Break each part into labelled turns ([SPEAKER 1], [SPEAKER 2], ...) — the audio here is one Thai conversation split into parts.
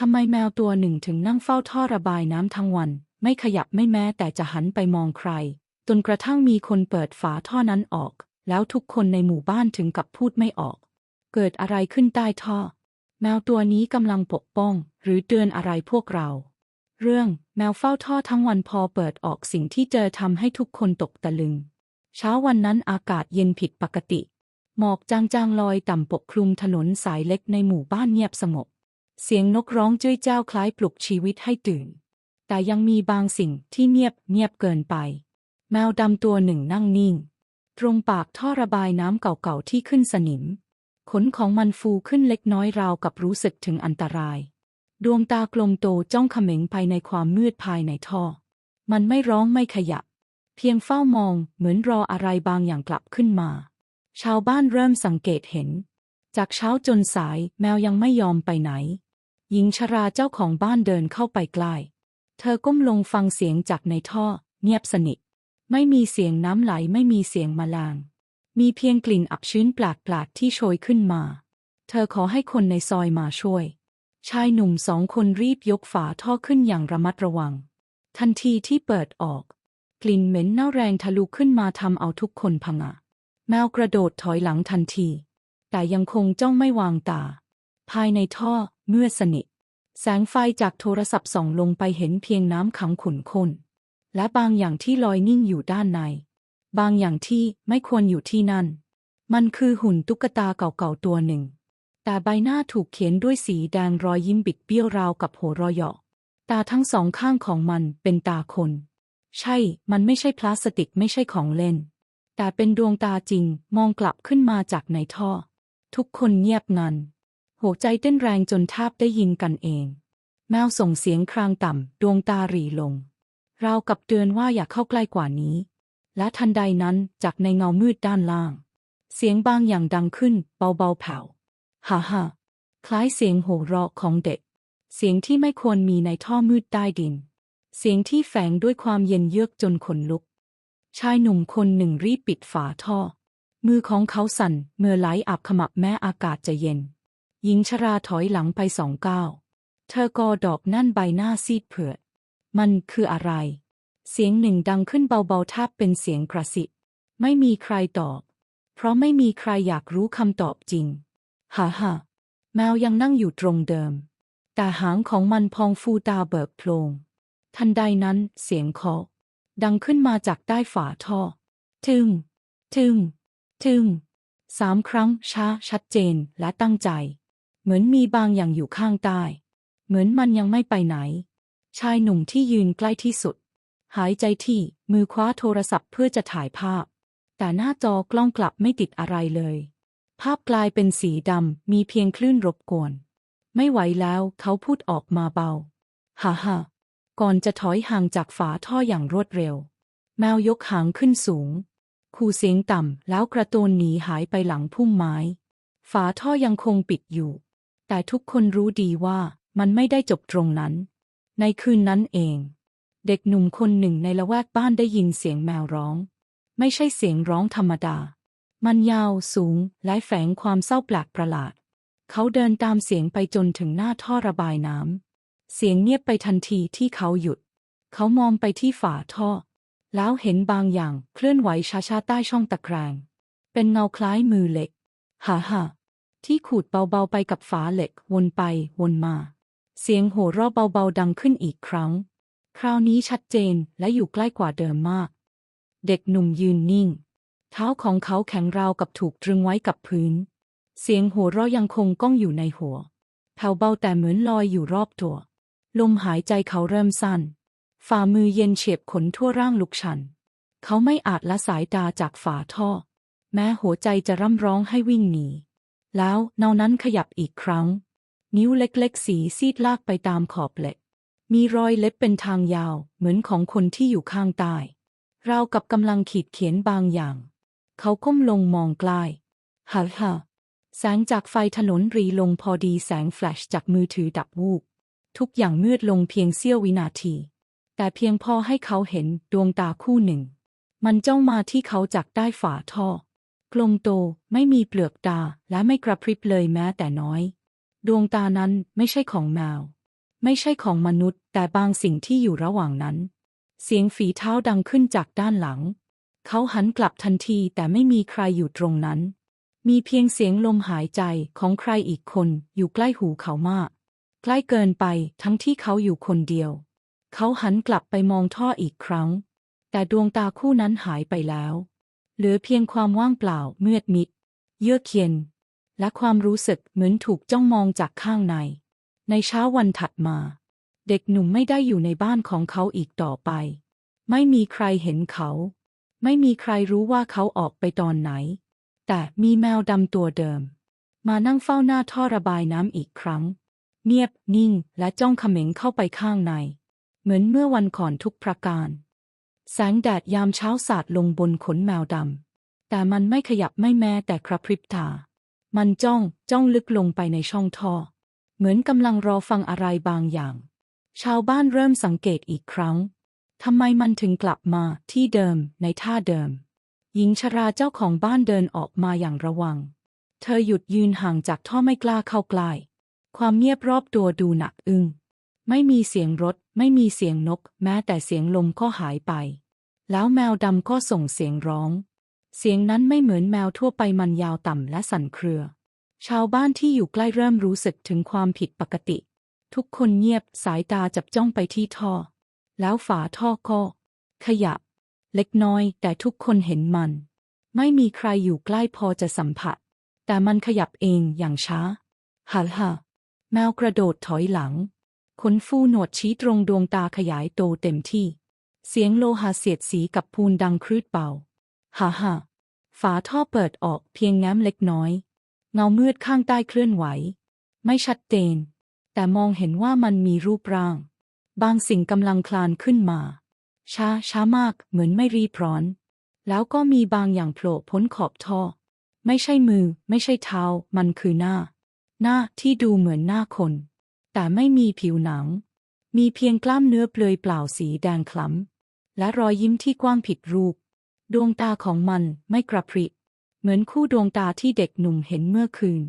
[SPEAKER 1] ทำไมแมวตัวหนึ่งถึงนั่งเฝ้าท่อระบายน้ำทั้งวัน ไม่ขยับไม่แม้แต่จะหันไปมองใคร จนกระทั่งมีคนเปิดฝาท่อนั้นออก แล้วทุกคนในหมู่บ้านถึงกับพูดไม่ออก เกิดอะไรขึ้นใต้ท่อ แมวตัวนี้กำลังปกป้อง หรือเตือนอะไรพวกเรา เรื่องแมวเฝ้าท่อทั้งวันพอเปิดออกสิ่งที่เจอทำให้ทุกคนตกตะลึง เช้าวันนั้นอากาศเย็นผิดปกติ หมอกจางๆลอยต่ำปกคลุมถนนสายเล็กในหมู่บ้านเงียบสงบ เสียงนกร้องจ้ยเจ้าคล้ายปลุกชีวิตให้ตื่น แต่ยังมีบางสิ่งที่เงียบเงียบเกินไป แมวดำตัวหนึ่งนั่งนิ่ง ตรงปากท่อระบายน้ำเก่าๆที่ขึ้นสนิม ขนของมันฟูขึ้นเล็กน้อยราวกับรู้สึกถึงอันตราย ดวงตากลมโตจ้องเขม็งไปในความมืดภายในท่อ มันไม่ร้องไม่ขยับ เพียงเฝ้ามองเหมือนรออะไรบางอย่างกลับขึ้นมา ชาวบ้านเริ่มสังเกตเห็น จากเช้าจนสายแมวยังไม่ยอมไปไหน หญิงชราเจ้าของบ้านเดินเข้าไปใกล้ เธอก้มลงฟังเสียงจากในท่อ เงียบสนิท ไม่มีเสียงน้ำไหลไม่มีเสียงมลาง มีเพียงกลิ่นอับชื้นแปลกๆที่โชยขึ้นมา เธอขอให้คนในซอยมาช่วย ชายหนุ่มสองคนรีบยกฝาท่อขึ้นอย่างระมัดระวัง ทันทีที่เปิดออก กลิ่นเหม็นเน่าแรงทะลุขึ้นมาทำเอาทุกคนผงะ แมวกระโดดถอยหลังทันที แต่ยังคงจ้องไม่วางตา ภายในท่อเมื่อสนิท แสงไฟจากโทรศัพท์ส่องลงไปเห็นเพียงน้ำขังขุ่นข้นและบางอย่างที่ลอยนิ่งอยู่ด้านใน บางอย่างที่ไม่ควรอยู่ที่นั่น มันคือหุ่นตุ๊กตาเก่าๆตัวหนึ่ง แต่ใบหน้าถูกเขียนด้วยสีแดงรอยยิ้มบิดเบี้ยวราวกับหัวรอยเหยาะตาทั้งสองข้างของมันเป็นตาคน ใช่ มันไม่ใช่พลาสติกไม่ใช่ของเล่น แต่เป็นดวงตาจริงมองกลับขึ้นมาจากในท่อ ทุกคนเงียบงัน หัวใจเต้นแรงจนแทบได้ยินกันเอง แมวส่งเสียงครางต่ำ ดวงตาหรีลง ราวกับเตือนว่าอย่าเข้าใกล้กว่านี้ และทันใดนั้นจากในเงามืดด้านล่าง เสียงบางอย่างดังขึ้น เบาๆแผ่วฮ่าฮ่าคล้ายเสียงโห่เราะของเด็ก เสียงที่ไม่ควรมีในท่อมืดใต้ดิน เสียงที่แฝงด้วยความเย็นเยือกจนขนลุก ชายหนุ่มคนหนึ่งรีบปิดฝาท่อ มือของเขาสั่นเมื่อไหลอาบขมับแม้อากาศจะเย็น หญิงชราถอยหลังไปสองก้าวเธอกอดอกนั่นใบหน้าซีดเผือด มันคืออะไร เสียงหนึ่งดังขึ้นเบาๆทับเป็นเสียงกระสิบไม่มีใครตอบ เพราะไม่มีใครอยากรู้คำตอบจริง ฮ่าฮ่าแมวยังนั่งอยู่ตรงเดิม แต่หางของมันพองฟูตาเบิกโพลง ทันใดนั้นเสียงเคาะดังขึ้นมาจากใต้ฝาท่อ ทึง ทึง ทึง สามครั้งช้าชัดเจนและตั้งใจ เหมือนมีบางอย่างอยู่ข้างใต้ เหมือนมันยังไม่ไปไหน ชายหนุ่มที่ยืนใกล้ที่สุด หายใจที่มือคว้าโทรศัพท์เพื่อจะถ่ายภาพ แต่หน้าจอกล้องกลับไม่ติดอะไรเลย ภาพกลายเป็นสีดำ มีเพียงคลื่นรบกวน ไม่ไหวแล้วเขาพูดออกมาเบา ฮ่าฮ่าก่อนจะถอยห่างจากฝาท่ออย่างรวดเร็ว แมวยกหางขึ้นสูง คูเสียงต่ำแล้วกระโตนหนีหายไปหลังพุ่มไม้ ฝาท่อยังคงปิดอยู่ แต่ทุกคนรู้ดีว่ามันไม่ได้จบตรงนั้น ในคืนนั้นเอง เด็กหนุ่มคนหนึ่งในละแวกบ้านได้ยินเสียงแมวร้อง ไม่ใช่เสียงร้องธรรมดา มันยาวสูงและแฝงความเศร้าแปลกประหลาด เขาเดินตามเสียงไปจนถึงหน้าท่อระบายน้ำเสียงเงียบไปทันทีที่เขาหยุด เขามองไปที่ฝาท่อ แล้วเห็นบางอย่างเคลื่อนไหวช้าๆใต้ช่องตะแกรงเป็นเงาคล้ายมือเหล็ก ฮ่าฮ่า ที่ขูดเบาๆไปกับฝาเหล็ก วนไปวนมา เสียงโห่ราะเบาๆดังขึ้นอีกครั้ง คราวนี้ชัดเจนและอยู่ใกล้กว่าเดิมมาก เด็กหนุ่มยืนนิ่ง เท้าของเขาแข็งราวกับถูกตรึงไว้กับพื้น เสียงโห่ราะยังคงก้องอยู่ในหัวแผ่วเบาแต่เหมือนลอยอยู่รอบตัว ลมหายใจเขาเริ่มสั้น ฝ่ามือเย็นเฉียบขนทั่วร่างลุกชัน เขาไม่อาจละสายตาจากฝาท่อ แม้หัวใจจะร่ำร้องให้วิ่งหนี แล้วเนานั้นขยับอีกครั้ง นิ้วเล็กๆ สีซีดลากไปตามขอบเหล็ก มีรอยเล็บเป็นทางยาว เหมือนของคนที่อยู่ข้างใต้ราวกับกำลังขีดเขียนบางอย่าง เขาก้มลงมองใกล้ฮ่าฮ่าแสงจากไฟถนนรีลงพอดีแสงแฟลชจากมือถือดับวูบทุกอย่างมืดลงเพียงเสี้ยววินาที แต่เพียงพอให้เขาเห็นดวงตาคู่หนึ่ง มันจ้องมาที่เขาจากใต้ฝาท่อ กลมโตไม่มีเปลือกตาและไม่กระพริบเลยแม้แต่น้อย ดวงตานั้นไม่ใช่ของแมว ไม่ใช่ของมนุษย์ แต่บางสิ่งที่อยู่ระหว่างนั้น เสียงฝีเท้าดังขึ้นจากด้านหลัง เขาหันกลับทันทีแต่ไม่มีใครอยู่ตรงนั้น มีเพียงเสียงลมหายใจของใครอีกคนอยู่ใกล้หูเขามาก ใกล้เกินไปทั้งที่เขาอยู่คนเดียว เขาหันกลับไปมองท่ออีกครั้ง แต่ดวงตาคู่นั้นหายไปแล้ว เหลือเพียงความว่างเปล่าเมือดมิด เยือกเย็น และความรู้สึกเหมือนถูกจ้องมองจากข้างใน ในเช้าวันถัดมา เด็กหนุ่มไม่ได้อยู่ในบ้านของเขาอีกต่อไป ไม่มีใครเห็นเขา ไม่มีใครรู้ว่าเขาออกไปตอนไหน แต่มีแมวดำตัวเดิม มานั่งเฝ้าหน้าท่อระบายน้ำอีกครั้ง เงียบนิ่งและจ้องเขม็งเข้าไปข้างใน เหมือนเมื่อวันก่อนทุกประการ แสงแดดยามเช้าสาดลงบนขนแมวดำ แต่มันไม่ขยับไม่แม้แต่กระพริบตา มันจ้องจ้องลึกลงไปในช่องท่อ เหมือนกำลังรอฟังอะไรบางอย่าง ชาวบ้านเริ่มสังเกตอีกครั้ง ทำไมมันถึงกลับมาที่เดิมในท่าเดิม หญิงชราเจ้าของบ้านเดินออกมาอย่างระวัง เธอหยุดยืนห่างจากท่อไม่กล้าเข้าใกล้ ความเงียบรอบตัวดูหนักอึ้ง ไม่มีเสียงรถ ไม่มีเสียงนก แม้แต่เสียงลมก็หายไป แล้วแมวดำก็ส่งเสียงร้อง เสียงนั้นไม่เหมือนแมวทั่วไปมันยาวต่ำและสั่นเครือ ชาวบ้านที่อยู่ใกล้เริ่มรู้สึกถึงความผิดปกติ ทุกคนเงียบสายตาจับจ้องไปที่ท่อ แล้วฝาท่อก็ขยับ เล็กน้อย แต่ทุกคนเห็นมัน ไม่มีใครอยู่ใกล้พอจะสัมผัส แต่มันขยับเองอย่างช้าฮ่าฮ่าแมวกระโดดถอยหลัง ขนฟูหนวดชี้ตรงดวงตาขยายโตเต็มที่ เสียงโลหะเสียดสีกับพูนดังครืดเบาฮ่าฮ่าฝาท่อเปิดออกเพียงแง้มเล็กน้อย เงามืดข้างใต้เคลื่อนไหว ไม่ชัดเจนแต่มองเห็นว่ามันมีรูปร่าง บางสิ่งกำลังคลานขึ้นมา ช้าช้ามากเหมือนไม่รีบร้อน แล้วก็มีบางอย่างโผล่พ้นขอบท่อ ไม่ใช่มือ ไม่ใช่เท้า มันคือหน้า หน้าที่ดูเหมือนหน้าคน แต่ไม่มีผิวหนัง มีเพียงกล้ามเนื้อเปลือยเปล่าสีแดงคล้ำ และรอยยิ้มที่กว้างผิดรูป ดวงตาของมันไม่กระพริบ เหมือนคู่ดวงตาที่เด็กหนุ่มเห็นเมื่อคืน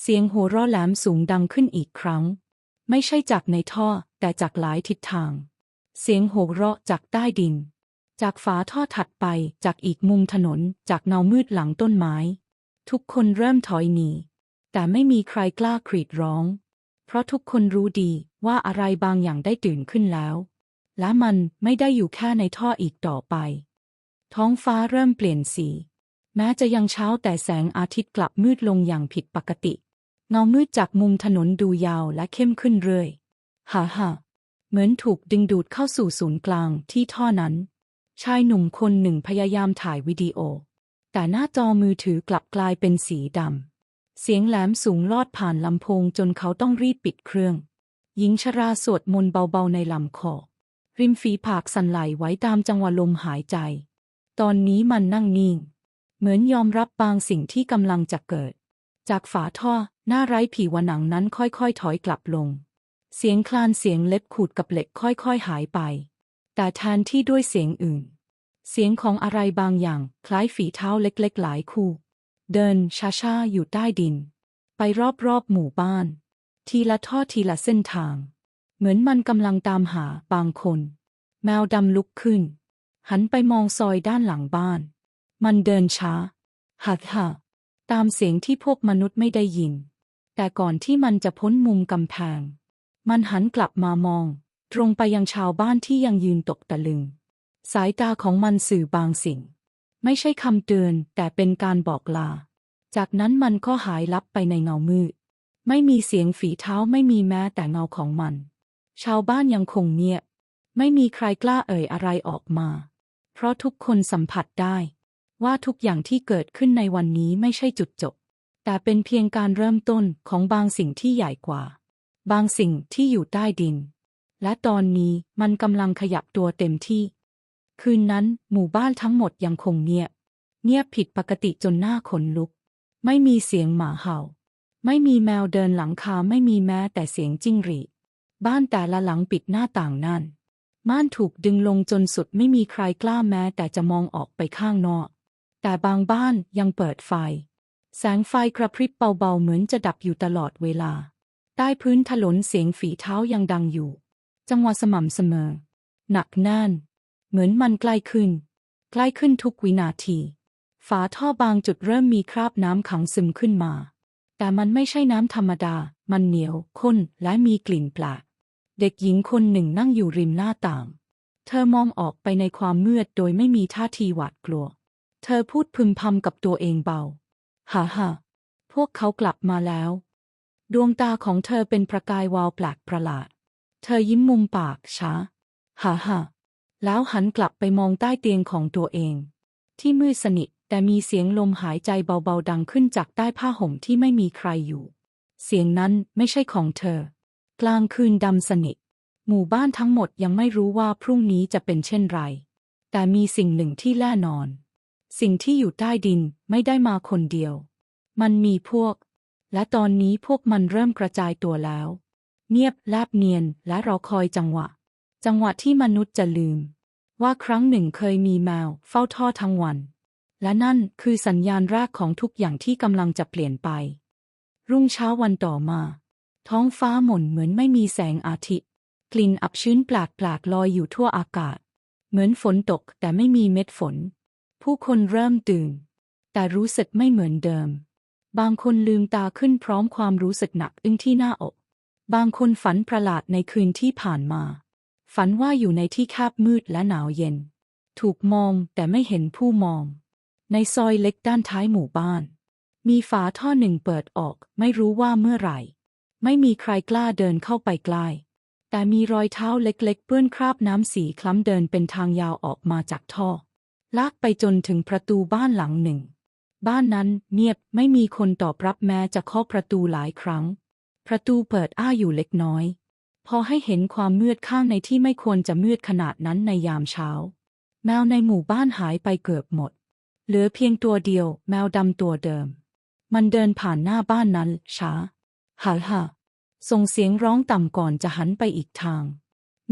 [SPEAKER 1] เสียงโห่ร้อแหลมสูงดังขึ้นอีกครั้ง ไม่ใช่จากในท่อแต่จากหลายทิศทาง เสียงโห่ราะจากใต้ดิน จากฝาท่อถัดไป จากอีกมุมถนน จากเงามืดหลังต้นไม้ ทุกคนเริ่มถอยหนีแต่ไม่มีใครกล้ากรีดร้อง ราะทุกคนรู้ดีว่าอะไรบางอย่างได้ตื่นขึ้นแล้ว และมันไม่ได้อยู่แค่ในท่ออีกต่อไป ท้องฟ้าเริ่มเปลี่ยนสีแม้จะยังเช้าแต่แสงอาทิตย์กลับมืดลงอย่างผิดปกติ เงามืดจากมุมถนนดูยาวและเข้มขึ้นเรื่อยฮ่าฮ่าเหมือนถูกดึงดูดเข้าสู่ศูนย์กลางที่ท่อนั้น ชายหนุ่มคนหนึ่งพยายามถ่ายวิดีโอ แต่หน้าจอมือถือกลับกลายเป็นสีดำ เสียงแหลมสูงลอดผ่านลำโพงจนเขาต้องรีบปิดเครื่อง หญิงชราสวดมนต์เบาๆในลำคอ ริมฝีปากสั่นไหลไว้ตามจังหวะลมหายใจ ตอนนี้มันนั่งนิ่ง เหมือนยอมรับบางสิ่งที่กำลังจะเกิด จากฝาท่อหน้าไร้ผีวหนังนั้นค่อยๆ ถอยกลับลง เสียงคลานเสียงเล็บขูดกับเหล็กค่อยๆ หายไป แต่แทนที่ด้วยเสียงอื่น เสียงของอะไรบางอย่างคล้ายฝีเท้าเล็กๆ หลายคู่ เดินช้าๆอยู่ใต้ดิน ไปรอบๆหมู่บ้าน ทีละท่อทีละเส้นทาง เหมือนมันกำลังตามหาบางคน แมวดำลุกขึ้น หันไปมองซอยด้านหลังบ้าน มันเดินช้าหักหะตามเสียงที่พวกมนุษย์ไม่ได้ยิน แต่ก่อนที่มันจะพ้นมุมกำแพง มันหันกลับมามอง ตรงไปยังชาวบ้านที่ยังยืนตกตะลึง สายตาของมันสื่อบางสิ่ง ไม่ใช่คำเตือนแต่เป็นการบอกลา จากนั้นมันก็หายลับไปในเงามืด ไม่มีเสียงฝีเท้าไม่มีแม้แต่เงาของมัน ชาวบ้านยังคงเงียบ ไม่มีใครกล้าเอ่ยอะไรออกมา เพราะทุกคนสัมผัสได้ ว่าทุกอย่างที่เกิดขึ้นในวันนี้ไม่ใช่จุดจบ แต่เป็นเพียงการเริ่มต้นของบางสิ่งที่ใหญ่กว่า บางสิ่งที่อยู่ใต้ดิน และตอนนี้มันกำลังขยับตัวเต็มที่ คืนนั้นหมู่บ้านทั้งหมดยังคงเงียบ เงียบผิดปกติจนหน้าขนลุก ไม่มีเสียงหมาเห่า ไม่มีแมวเดินหลังคาไม่มีแม้แต่เสียงจิ้งหรีดบ้านแต่ละหลังปิดหน้าต่างนั่น ม่านถูกดึงลงจนสุดไม่มีใครกล้าแม้แต่จะมองออกไปข้างนอก แต่บางบ้านยังเปิดไฟ แสงไฟกระพริบเบาๆเหมือนจะดับอยู่ตลอดเวลา ใต้พื้นถนนเสียงฝีเท้ายังดังอยู่ จังหวะสม่ำเสมอ หนักแน่น เหมือนมันใกล้ขึ้น ใกล้ขึ้นทุกวินาที ฝาท่อบางจุดเริ่มมีคราบน้ำขังซึมขึ้นมา แต่มันไม่ใช่น้ำธรรมดา มันเหนียวข้นและมีกลิ่นแปลกเด็กหญิงคนหนึ่งนั่งอยู่ริมหน้าต่าง เธอมองออกไปในความมืดโดยไม่มีท่าทีหวาดกลัว เธอพูดพึมพำกับตัวเองเบา ฮ่าฮ่าพวกเขากลับมาแล้ว ดวงตาของเธอเป็นประกายวาวแปลกประหลาด เธอยิ้มมุมปากช้า ฮ่าฮ่า แล้วหันกลับไปมองใต้เตียงของตัวเอง ที่มืดสนิทแต่มีเสียงลมหายใจเบาๆดังขึ้นจากใต้ผ้าห่มที่ไม่มีใครอยู่ เสียงนั้นไม่ใช่ของเธอ กลางคืนดำสนิท หมู่บ้านทั้งหมดยังไม่รู้ว่าพรุ่งนี้จะเป็นเช่นไร แต่มีสิ่งหนึ่งที่แน่นอน สิ่งที่อยู่ใต้ดินไม่ได้มาคนเดียว มันมีพวก และตอนนี้พวกมันเริ่มกระจายตัวแล้ว เงียบแลบเนียนและรอคอยจังหวะ จังหวะที่มนุษย์จะลืม ว่าครั้งหนึ่งเคยมีแมวเฝ้าท่อทั้งวัน และนั่นคือสัญญาณแรกของทุกอย่างที่กำลังจะเปลี่ยนไป รุ่งเช้าวันต่อมา ท้องฟ้าหม่นเหมือนไม่มีแสงอาทิตย์ กลิ่นอับชื้นแปลกๆลอยอยู่ทั่วอากาศ เหมือนฝนตกแต่ไม่มีเม็ดฝน ผู้คนเริ่มตื่น แต่รู้สึกไม่เหมือนเดิม บางคนลืมตาขึ้นพร้อมความรู้สึกหนักอึ้งที่หน้าอก บางคนฝันประหลาดในคืนที่ผ่านมา ฝันว่าอยู่ในที่แคบมืดและหนาวเย็น ถูกมองแต่ไม่เห็นผู้มอง ในซอยเล็กด้านท้ายหมู่บ้าน มีฝาท่อหนึ่งเปิดออก ไม่รู้ว่าเมื่อไหร่ ไม่มีใครกล้าเดินเข้าไปใกล้แต่มีรอยเท้าเล็กๆ เปื้อนคราบน้ำสีคล้ำเดินเป็นทางยาวออกมาจากท่อ ลากไปจนถึงประตูบ้านหลังหนึ่ง บ้านนั้นเงียบไม่มีคนตอบรับแม้จะเคาะประตูหลายครั้ง ประตูเปิดอ้าอยู่เล็กน้อย พอให้เห็นความมืดข้างในที่ไม่ควรจะมืดขนาดนั้นในยามเช้า แมวในหมู่บ้านหายไปเกือบหมด เหลือเพียงตัวเดียว แมวดำตัวเดิม มันเดินผ่านหน้าบ้านนั้น ช้าฮ่าฮ่าส่งเสียงร้องต่ำก่อนจะหันไปอีกทาง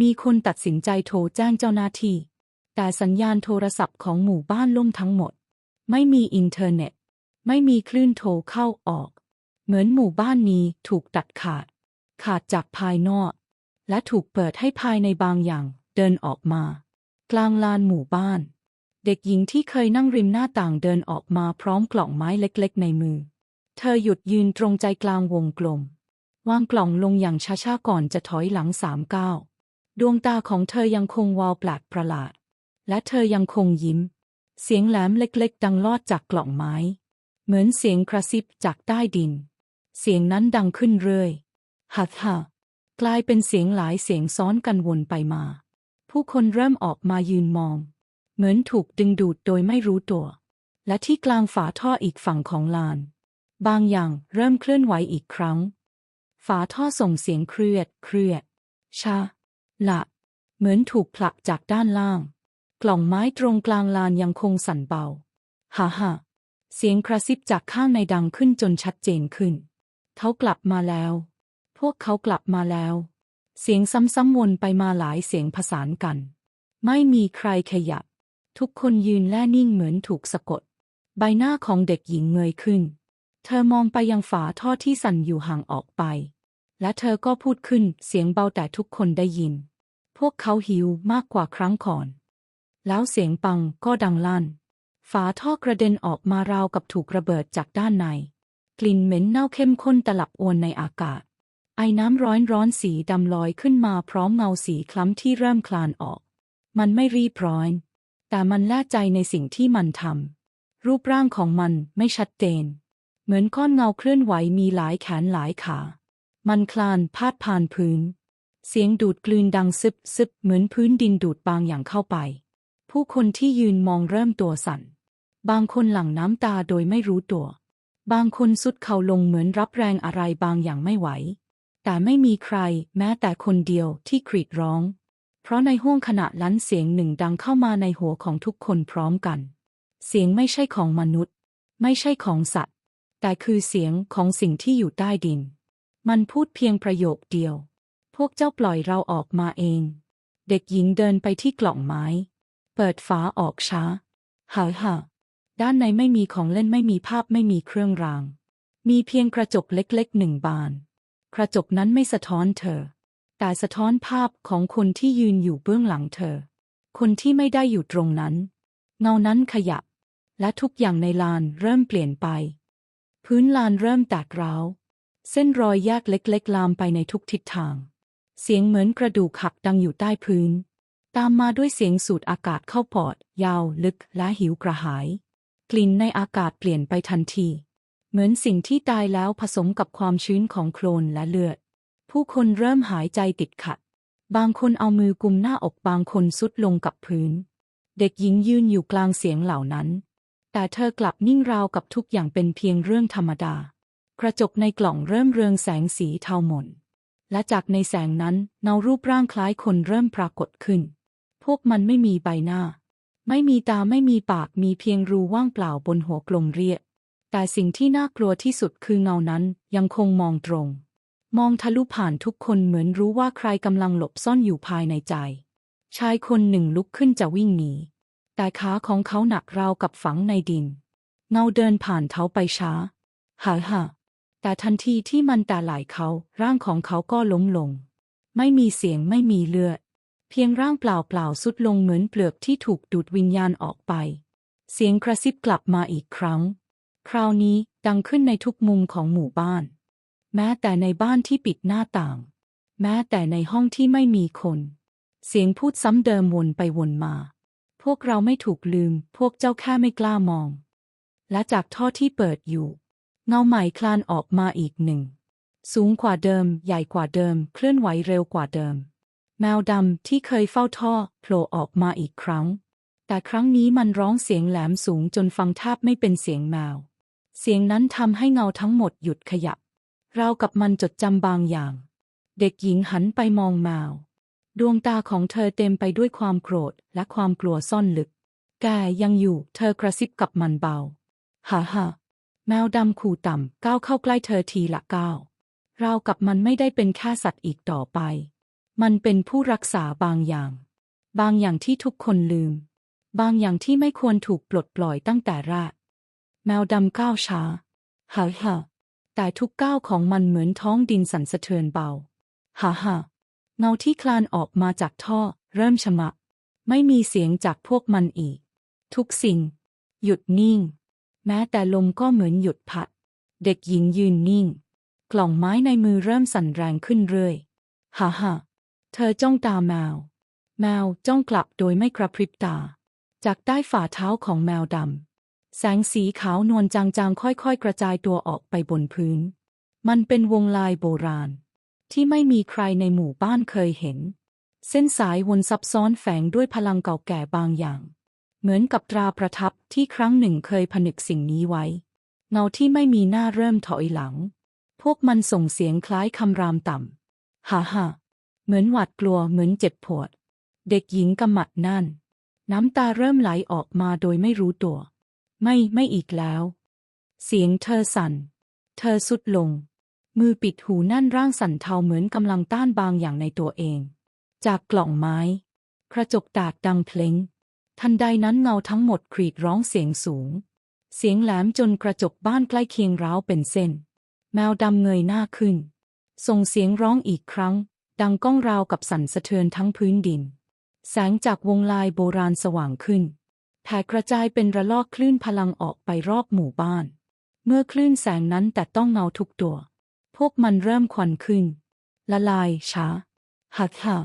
[SPEAKER 1] มีคนตัดสินใจโทรแจ้งเจ้าหน้าที่ แต่สัญญาณโทรศัพท์ของหมู่บ้านล่มทั้งหมด ไม่มีอินเทอร์เน็ต ไม่มีคลื่นโทรเข้าออก เหมือนหมู่บ้านนี้ถูกตัดขาด ขาดจากภายนอก และถูกเปิดให้ภายในบางอย่างเดินออกมา กลางลานหมู่บ้าน เด็กหญิงที่เคยนั่งริมหน้าต่างเดินออกมาพร้อมกล่องไม้เล็กๆ ในมือ เธอหยุดยืนตรงใจกลางวงกลม วางกล่องลงอย่างช้าๆก่อนจะถอยหลังสามก้าวดวงตาของเธอยังคงวาวแปลกประหลาด และเธอยังคงยิ้ม เสียงแหลมเล็กๆ ดังลอดจากกล่องไม้ เหมือนเสียงกระซิบจากใต้ดิน เสียงนั้นดังขึ้นเรื่อย ฮัทฮา กลายเป็นเสียงหลายเสียงซ้อนกันวนไปมา ผู้คนเริ่มออกมายืนมอง เหมือนถูกดึงดูดโดยไม่รู้ตัว และที่กลางฝาท่ออีกฝั่งของลาน บางอย่างเริ่มเคลื่อนไหวอีกครั้ง ฝาท่อส่งเสียงเครียด เครียด ชา ละ เหมือนถูกผลักจากด้านล่าง กล่องไม้ตรงกลางลานยังคงสั่นเบาฮ่าฮ่าเสียงกระซิบจากข้างในดังขึ้นจนชัดเจนขึ้น เขากลับมาแล้ว พวกเขากลับมาแล้ว เสียงซ้ำๆวนไปมาหลายเสียงผสานกัน ไม่มีใครขยับ ทุกคนยืนแล่นิ่งเหมือนถูกสะกด ใบหน้าของเด็กหญิงเงยขึ้น เธอมองไปยังฝาท่อที่สั่นอยู่ห่างออกไป และเธอก็พูดขึ้นเสียงเบาแต่ทุกคนได้ยิน พวกเขาหิวมากกว่าครั้งก่อน แล้วเสียงปังก็ดังลั่น ฝาท่อกระเด็นออกมาราวกับถูกระเบิดจากด้านใน กลิ่นเหม็นเน่าเข้มข้นตลับอวนในอากาศ ไอ้น้ำร้อนร้อนสีดำลอยขึ้นมาพร้อมเงาสีคล้ำที่เริ่มคลานออก มันไม่รีบร้อน แต่มันแล่ใจในสิ่งที่มันทำ รูปร่างของมันไม่ชัดเจน เหมือนก้อนเงาเคลื่อนไหวมีหลายแขนหลายขา มันคลานพาดผ่านพื้น เสียงดูดกลืนดังซึบซึบเหมือนพื้นดินดูดบางอย่างเข้าไป ผู้คนที่ยืนมองเริ่มตัวสั่น บางคนหลั่งน้ำตาโดยไม่รู้ตัว บางคนสุดเข่าลงเหมือนรับแรงอะไรบางอย่างไม่ไหว แต่ไม่มีใครแม้แต่คนเดียวที่กรีดร้อง เพราะในห้วงขณะนั้นเสียงหนึ่งดังเข้ามาในหัวของทุกคนพร้อมกัน เสียงไม่ใช่ของมนุษย์ ไม่ใช่ของสัตว์ แต่คือเสียงของสิ่งที่อยู่ใต้ดิน มันพูดเพียงประโยคเดียว พวกเจ้าปล่อยเราออกมาเอง เด็กหญิงเดินไปที่กล่องไม้ เปิดฝาออกช้าฮ่าฮ่าด้านในไม่มีของเล่นไม่มีภาพไม่มีเครื่องราง มีเพียงกระจกเล็กๆหนึ่งบาน กระจกนั้นไม่สะท้อนเธอ แต่สะท้อนภาพของคนที่ยืนอยู่เบื้องหลังเธอ คนที่ไม่ได้อยู่ตรงนั้น เงานั้นขยับ และทุกอย่างในลานเริ่มเปลี่ยนไป พื้นลานเริ่มแตกร้าว เส้นรอยแยกเล็ก ๆ ลามไปในทุกทิศทาง เสียงเหมือนกระดูกหักดังอยู่ใต้พื้น ตามมาด้วยเสียงสูดอากาศเข้าปอด ยาวลึกและหิวกระหาย กลิ่นในอากาศเปลี่ยนไปทันที เหมือนสิ่งที่ตายแล้วผสมกับความชื้นของโคลนและเลือด ผู้คนเริ่มหายใจติดขัด บางคนเอามือกุมหน้าอกบางคนสุดลงกับพื้น เด็กหญิงยืนอยู่กลางเสียงเหล่านั้น แต่เธอกลับนิ่งราวกับทุกอย่างเป็นเพียงเรื่องธรรมดา กระจกในกล่องเริ่มเรืองแสงสีเทาหม่นและจากในแสงนั้นเงารูปร่างคล้ายคนเริ่มปรากฏขึ้น พวกมันไม่มีใบหน้า ไม่มีตาไม่มีปากมีเพียงรูว่างเปล่าบนหัวกลมเรียบ แต่สิ่งที่น่ากลัวที่สุดคือเงานั้นยังคงมองตรง มองทะลุผ่านทุกคนเหมือนรู้ว่าใครกำลังหลบซ่อนอยู่ภายในใจ ชายคนหนึ่งลุกขึ้นจะวิ่งหนี แต่ขาของเขาหนักราวกับฝังในดิน เงาเดินผ่านเขาไปช้าหาหาแต่ทันทีที่มันต่ไหลเขา ร่างของเขาก็ล้มลง ไม่มีเสียงไม่มีเลือด เพียงร่างเปล่าๆสุดลงเหมือนเปลือกที่ถูกดูดวิญญาณออกไป เสียงกระซิบกลับมาอีกครั้ง คราวนี้ดังขึ้นในทุกมุมของหมู่บ้าน แม้แต่ในบ้านที่ปิดหน้าต่าง แม้แต่ในห้องที่ไม่มีคน เสียงพูดซ้ำเดิมวนไปวนมา พวกเราไม่ถูกลืม พวกเจ้าแค่ไม่กล้ามอง และจากท่อที่เปิดอยู่ เงาใหม่คลานออกมาอีกหนึ่ง สูงกว่าเดิม ใหญ่กว่าเดิม เคลื่อนไหวเร็วกว่าเดิม แมวดำที่เคยเฝ้าท่อโผล่ออกมาอีกครั้ง แต่ครั้งนี้มันร้องเสียงแหลมสูงจนฟังแทบไม่เป็นเสียงแมว เสียงนั้นทำให้เงาทั้งหมดหยุดขยับ ราวกับมันจดจำบางอย่าง เด็กหญิงหันไปมองแมวดวงตาของเธอเต็มไปด้วยความโกรธและความกลัวซ่อนลึก แกยังอยู่ เธอกระซิบกับมันเบา ฮ่าฮ่าแมวดำขู่ต่ำก้าวเข้าใกล้เธอทีละก้าวราวกับมันไม่ได้เป็นแค่สัตว์อีกต่อไป มันเป็นผู้รักษาบางอย่าง บางอย่างที่ทุกคนลืม บางอย่างที่ไม่ควรถูกปลดปล่อยตั้งแต่แรก แมวดำก้าวช้าฮ่าฮ่าแต่ทุกก้าวของมันเหมือนท้องดินสั่นสะเทือนเบาฮ่าฮ่าเงาที่คลานออกมาจากท่อ เริ่มชะมะไม่มีเสียงจากพวกมันอีก ทุกสิ่ง หยุดนิ่ง แม้แต่ลมก็เหมือนหยุดพัด เด็กหญิงยืนนิ่ง กล่องไม้ในมือเริ่มสั่นแรงขึ้นเรื่อยฮ่าฮ่าเธอจ้องตาแมว แมวจ้องกลับโดยไม่กระพริบตา จากใต้ฝ่าเท้าของแมวดำ แสงสีขาวนวลจางๆ ค่อยๆ กระจายตัวออกไปบนพื้น มันเป็นวงลายโบราณ ที่ไม่มีใครในหมู่บ้านเคยเห็น เส้นสายวนซับซ้อนแฝงด้วยพลังเก่าแก่บางอย่าง เหมือนกับตราประทับที่ครั้งหนึ่งเคยผนึกสิ่งนี้ไว้ เงาที่ไม่มีหน้าเริ่มถอยหลัง พวกมันส่งเสียงคล้ายคำรามต่ำฮ่าฮ่าเหมือนหวาดกลัวเหมือนเจ็บปวด เด็กหญิงกำมัดนั่น น้ำตาเริ่มไหลออกมาโดยไม่รู้ตัว ไม่ไม่อีกแล้ว เสียงเธอสั่น เธอสุดลง มือปิดหูนั่นร่างสั่นเทาเหมือนกำลังต้านบางอย่างในตัวเอง จากกล่องไม้ กระจกแตกดังเพลงทันใดนั้นเงาทั้งหมดกรีดร้องเสียงสูง เสียงแหลมจนกระจกบ้านใกล้เคียงร้าวเป็นเส้น แมวดำเงยหน้าขึ้น ส่งเสียงร้องอีกครั้ง ดังก้องราวกับสั่นสะเทือนทั้งพื้นดิน แสงจากวงลายโบราณสว่างขึ้น แผ่กระจายเป็นระลอกคลื่นพลังออกไปรอบหมู่บ้าน เมื่อคลื่นแสงนั้นแต่ต้องเงาทุกตัว พวกมันเริ่มควันขึ้น ละลายช้าหักหะ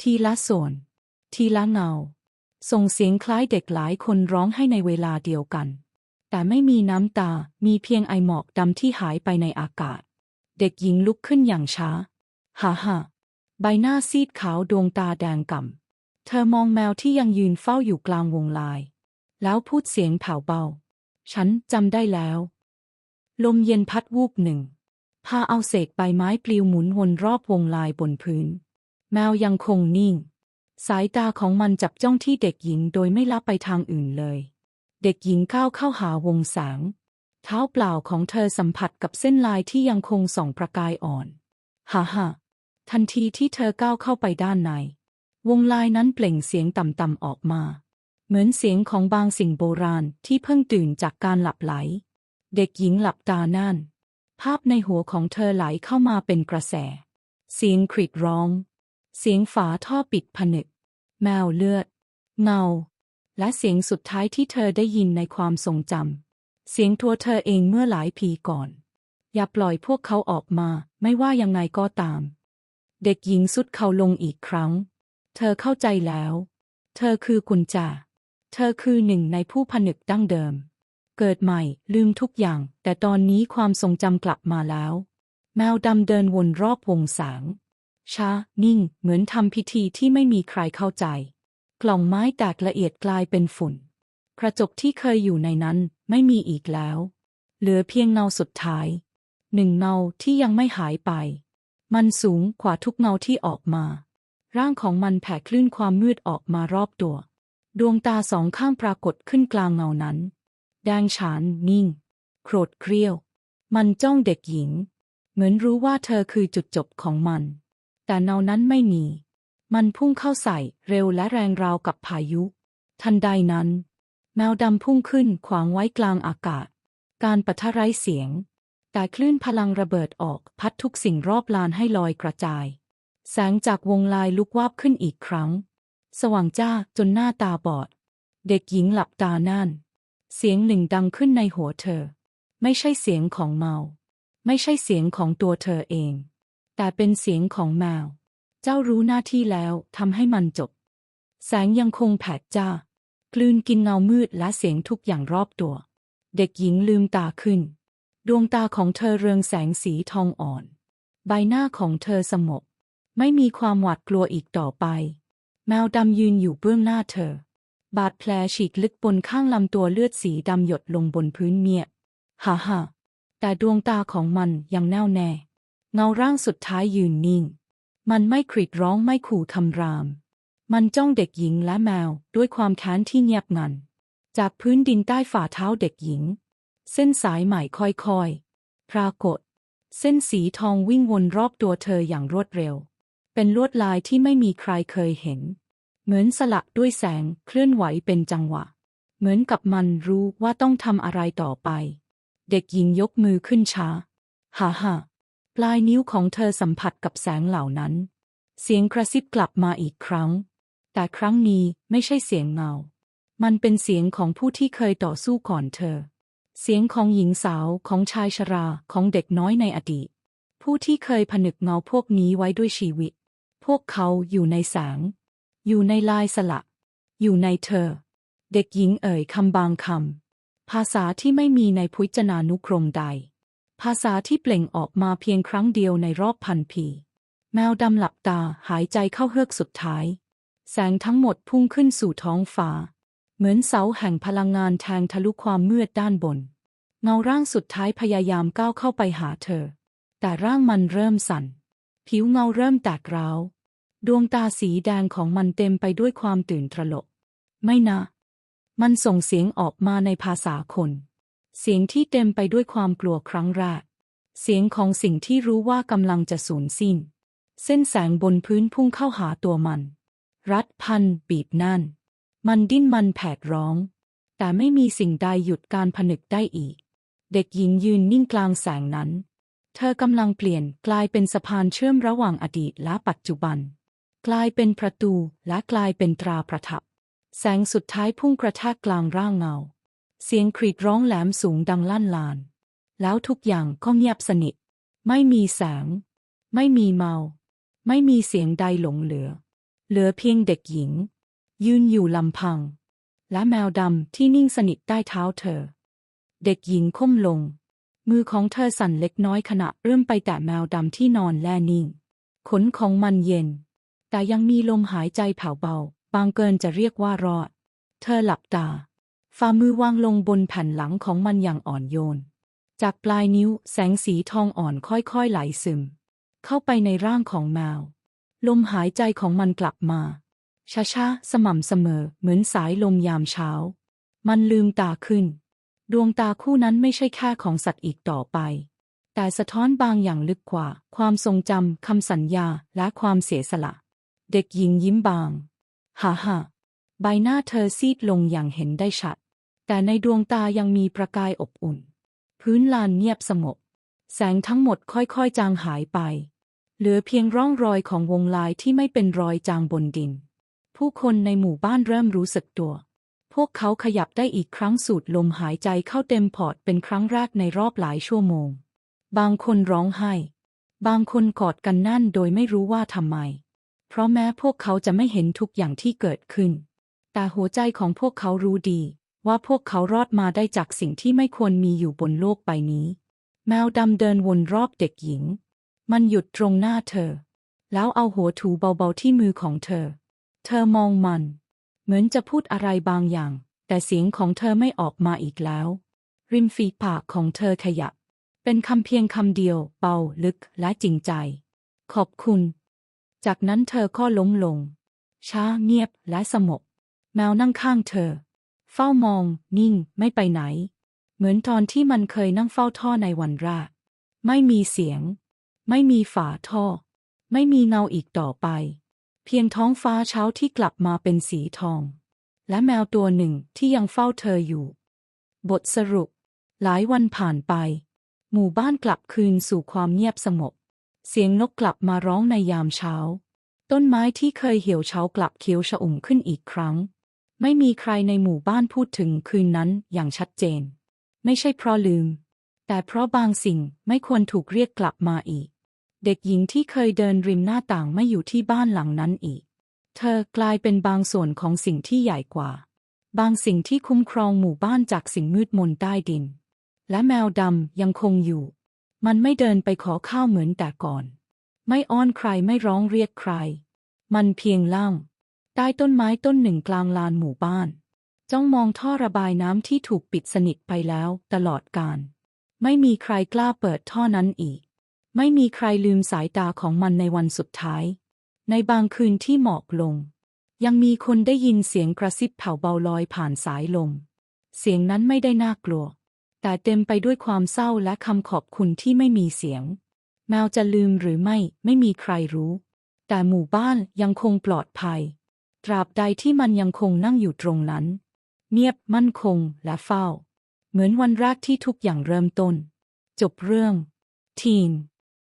[SPEAKER 1] ทีละส่วน ทีละเงา ส่งเสียงคล้ายเด็กหลายคนร้องให้ในเวลาเดียวกัน แต่ไม่มีน้ำตา มีเพียงไอหมอกดำที่หายไปในอากาศ เด็กหญิงลุกขึ้นอย่างช้า ฮ่าฮ่าใบหน้าซีดขาวดวงตาแดงก่ำ เธอมองแมวที่ยังยืนเฝ้าอยู่กลางวงลาย แล้วพูดเสียงแผ่วเบา ฉันจำได้แล้ว ลมเย็นพัดวูบหนึ่ง พาเอาเศษใบไม้ปลิวหมุนวนรอบวงลายบนพื้น แมวยังคงนิ่ง สายตาของมันจับจ้องที่เด็กหญิงโดยไม่ลับไปทางอื่นเลย เด็กหญิงก้าวเข้าหาวงแสงเท้าเปล่าของเธอสัมผัสกับเส้นลายที่ยังคงส่องประกายอ่อน ฮ่าฮ่าทันทีที่เธอก้าวเข้าไปด้านใน วงลายนั้นเปล่งเสียงต่ำๆออกมา เหมือนเสียงของบางสิ่งโบราณที่เพิ่งตื่นจากการหลับไหล เด็กหญิงหลับตานั่น ภาพในหัวของเธอไหลเข้ามาเป็นกระแส เสียงครีดร้อง เสียงฝาท่อปิดผนึก แมวเลือด เงา และเสียงสุดท้ายที่เธอได้ยินในความทรงจำ เสียงตัวเธอเองเมื่อหลายปีก่อน อย่าปล่อยพวกเขาออกมา ไม่ว่ายังไงก็ตาม เด็กหญิงสุดเขาลงอีกครั้ง ธอเข้าใจแล้ว เธอคือกุญแจเธอคือหนึ่งในผู้ผนึกดั้งเดิม เกิดใหม่ลืมทุกอย่าง แต่ตอนนี้ความทรงจำกลับมาแล้ว แมวดำเดินวนรอบวงแสงช้า นิ่ง เหมือนทำพิธีที่ไม่มีใครเข้าใจ กล่องไม้แตกละเอียดกลายเป็นฝุ่น กระจกที่เคยอยู่ในนั้นไม่มีอีกแล้ว เหลือเพียงเงาสุดท้าย หนึ่งเงาที่ยังไม่หายไป มันสูงกว่าทุกเงาที่ออกมา ร่างของมันแผ่คลื่นความมืดออกมารอบตัว ดวงตาสองข้างปรากฏขึ้นกลางเงานั้น แดงฉานนิ่ง โกรธเกรี้ยว มันจ้องเด็กหญิง เหมือนรู้ว่าเธอคือจุดจบของมัน แต่เงานั้นไม่มีมันพุ่งเข้าใส่เร็วและแรงราวกับพายุ ทันใดนั้น แมวดำพุ่งขึ้นขวางไว้กลางอากาศ การปะทะไร้เสียง แต่คลื่นพลังระเบิดออกพัดทุกสิ่งรอบลานให้ลอยกระจาย แสงจากวงลายลุกวาบขึ้นอีกครั้ง สว่างจ้าจนหน้าตาบอด เด็กหญิงหลับตานั่น เสียงหนึ่งดังขึ้นในหัวเธอ ไม่ใช่เสียงของเมา ไม่ใช่เสียงของตัวเธอเอง แต่เป็นเสียงของแมว เจ้ารู้หน้าที่แล้วทำให้มันจบ แสงยังคงแผดจ้ากลืนกินเงามืดและเสียงทุกอย่างรอบตัว เด็กหญิงลืมตาขึ้น ดวงตาของเธอเรืองแสงสีทองอ่อน ใบหน้าของเธอสงบ ไม่มีความหวาดกลัวอีกต่อไป แมวดำยืนอยู่เบื้องหน้าเธอ บาดแผลฉีกลึกบนข้างลำตัวเลือดสีดำหยดลงบนพื้นเมียฮ่าฮ่าแต่ดวงตาของมันยังแน่วแน่ เงาร่างสุดท้ายยืนนิ่ง มันไม่ครีดร้องไม่ขู่คำราม มันจ้องเด็กหญิงและแมวด้วยความแค้นที่เงียบงัน จากพื้นดินใต้ฝ่าเท้าเด็กหญิง เส้นสายใหม่ค่อยๆ ปรากฏ เส้นสีทองวิ่งวนรอบตัวเธออย่างรวดเร็ว เป็นลวดลายที่ไม่มีใครเคยเห็น เหมือนสลักด้วยแสงเคลื่อนไหวเป็นจังหวะ เหมือนกับมันรู้ว่าต้องทำอะไรต่อไป เด็กหญิงยกมือขึ้นช้าฮ่าฮ่าปลายนิ้วของเธอสัมผัสกับแสงเหล่านั้น เสียงกระซิบกลับมาอีกครั้ง แต่ครั้งนี้ไม่ใช่เสียงเงา มันเป็นเสียงของผู้ที่เคยต่อสู้ก่อนเธอ เสียงของหญิงสาวของชายชราของเด็กน้อยในอดีต ผู้ที่เคยผนึกเงาพวกนี้ไว้ด้วยชีวิต พวกเขาอยู่ในแสงอยู่ในลายสลักอยู่ในเธอ เด็กหญิงเอ่ยคำบางคำ ภาษาที่ไม่มีในพุทธนานุกรมใด ภาษาที่เปล่งออกมาเพียงครั้งเดียวในรอบพันปี แมวดำหลับตาหายใจเข้าเฮือกสุดท้าย แสงทั้งหมดพุ่งขึ้นสู่ท้องฟ้า เหมือนเสาแห่งพลังงานแทงทะลุความมืดด้านบน เงาร่างสุดท้ายพยายามก้าวเข้าไปหาเธอ แต่ร่างมันเริ่มสั่น ผิวเงาเริ่มแตกร้าว ดวงตาสีแดงของมันเต็มไปด้วยความตื่นตระหนกไม่นะ มันส่งเสียงออกมาในภาษาคน เสียงที่เต็มไปด้วยความกลัวครั้งแรก เสียงของสิ่งที่รู้ว่ากำลังจะสูญสิ้น เส้นแสงบนพื้นพุ่งเข้าหาตัวมัน รัดพันบีบนั่น มันดิ้นมันแผดร้อง แต่ไม่มีสิ่งใดหยุดการผนึกได้อีก เด็กหญิงยืนนิ่งกลางแสงนั้น เธอกำลังเปลี่ยนกลายเป็นสะพานเชื่อมระหว่างอดีตและปัจจุบัน กลายเป็นประตูและกลายเป็นตราประทับ แสงสุดท้ายพุ่งกระแทกกลางร่างเงา เสียงครีดร้องแหลมสูงดังลั่นลาน แล้วทุกอย่างก็เงียบสนิท ไม่มีแสง ไม่มีเมา ไม่มีเสียงใดหลงเหลือ เหลือเพียงเด็กหญิง ยืนอยู่ลำพัง และแมวดำที่นิ่งสนิทใต้เท้าเธอ เด็กหญิงก้มลง มือของเธอสั่นเล็กน้อยขณะเอื้อมไปแตะแมวดำที่นอนแลนิ่ง ขนของมันเย็น แต่ยังมีลมหายใจแผ่วเบา บางเกินจะเรียกว่ารอด เธอหลับตา ฝ่ามือวางลงบนแผ่นหลังของมันอย่างอ่อนโยน จากปลายนิ้วแสงสีทองอ่อนค่อยๆไหลซึม เข้าไปในร่างของแมว ลมหายใจของมันกลับมาช้าๆสม่ำเสมอเหมือนสายลมยามเช้า มันลืมตาขึ้น ดวงตาคู่นั้นไม่ใช่แค่ของสัตว์อีกต่อไป แต่สะท้อนบางอย่างลึกกว่า ความทรงจำคำสัญญาและความเสียสละ เด็กหญิงยิ้มบางฮ่าฮ่าใบหน้าเธอซีดลงอย่างเห็นได้ชัด แต่ในดวงตายังมีประกายอบอุ่น พื้นลานเงียบสงบ แสงทั้งหมดค่อยๆ จางหายไป เหลือเพียงร่องรอยของวงลายที่ไม่เป็นรอยจางบนดิน ผู้คนในหมู่บ้านเริ่มรู้สึกตัว พวกเขาขยับได้อีกครั้งสูดลมหายใจเข้าเต็มพอร์ตเป็นครั้งแรกในรอบหลายชั่วโมง บางคนร้องไห้ บางคนกอดกันแน่นโดยไม่รู้ว่าทำไม เพราะแม้พวกเขาจะไม่เห็นทุกอย่างที่เกิดขึ้น แต่หัวใจของพวกเขารู้ดี ว่าพวกเขารอดมาได้จากสิ่งที่ไม่ควรมีอยู่บนโลกใบนี้ แมวดำเดินวนรอบเด็กหญิง มันหยุดตรงหน้าเธอ แล้วเอาหัวถูเบาๆที่มือของเธอ เธอมองมัน เหมือนจะพูดอะไรบางอย่าง แต่เสียงของเธอไม่ออกมาอีกแล้ว ริมฝีปากของเธอขยับ เป็นคำเพียงคำเดียว เบาลึกและจริงใจ ขอบคุณ จากนั้นเธอก็ล้มลง ช้าเงียบและสงบแมวนั่งข้างเธอ เฝ้ามอง นิ่งไม่ไปไหน เหมือนตอนที่มันเคยนั่งเฝ้าท่อในวันแรกไม่มีเสียง ไม่มีฝาท่อ ไม่มีเงาอีกต่อไป พียงท้องฟ้าเช้าที่กลับมาเป็นสีทอง และแมวตัวหนึ่งที่ยังเฝ้าเธออยู่ บทสรุป หลายวันผ่านไป หมู่บ้านกลับคืนสู่ความเงียบสงบ เสียงนกกลับมาร้องในยามเช้า ต้นไม้ที่เคยเหี่ยวเฉากลับเขียวชอุ่มขึ้นอีกครั้ง ไม่มีใครในหมู่บ้านพูดถึงคืนนั้นอย่างชัดเจน ไม่ใช่เพราะลืม แต่เพราะบางสิ่งไม่ควรถูกเรียกกลับมาอีก เด็กหญิงที่เคยเดินริมหน้าต่างไม่อยู่ที่บ้านหลังนั้นอีก เธอกลายเป็นบางส่วนของสิ่งที่ใหญ่กว่า บางสิ่งที่คุ้มครองหมู่บ้านจากสิ่งมืดมนใต้ดิน และแมวดำยังคงอยู่ มันไม่เดินไปขอข้าวเหมือนแต่ก่อน ไม่อ้อนใครไม่ร้องเรียกใคร มันเพียงล่างใต้ต้นไม้ต้นหนึ่งกลางลานหมู่บ้าน จ้องมองท่อระบายน้ำที่ถูกปิดสนิทไปแล้วตลอดการไม่มีใครกล้าเปิดท่อนั้นอีก ไม่มีใครลืมสายตาของมันในวันสุดท้าย ในบางคืนที่หมอกลง ยังมีคนได้ยินเสียงกระซิบเผาเบาลอยผ่านสายลม เสียงนั้นไม่ได้น่ากลัว แต่เต็มไปด้วยความเศร้าและคำขอบคุณที่ไม่มีเสียง แมวจะลืมหรือไม่ไม่มีใครรู้ แต่หมู่บ้านยังคงปลอดภัย ตราบใดที่มันยังคงนั่งอยู่ตรงนั้น เงียบมั่นคงและเฝ้า เหมือนวันแรกที่ทุกอย่างเริ่มต้น จบเรื่องทีน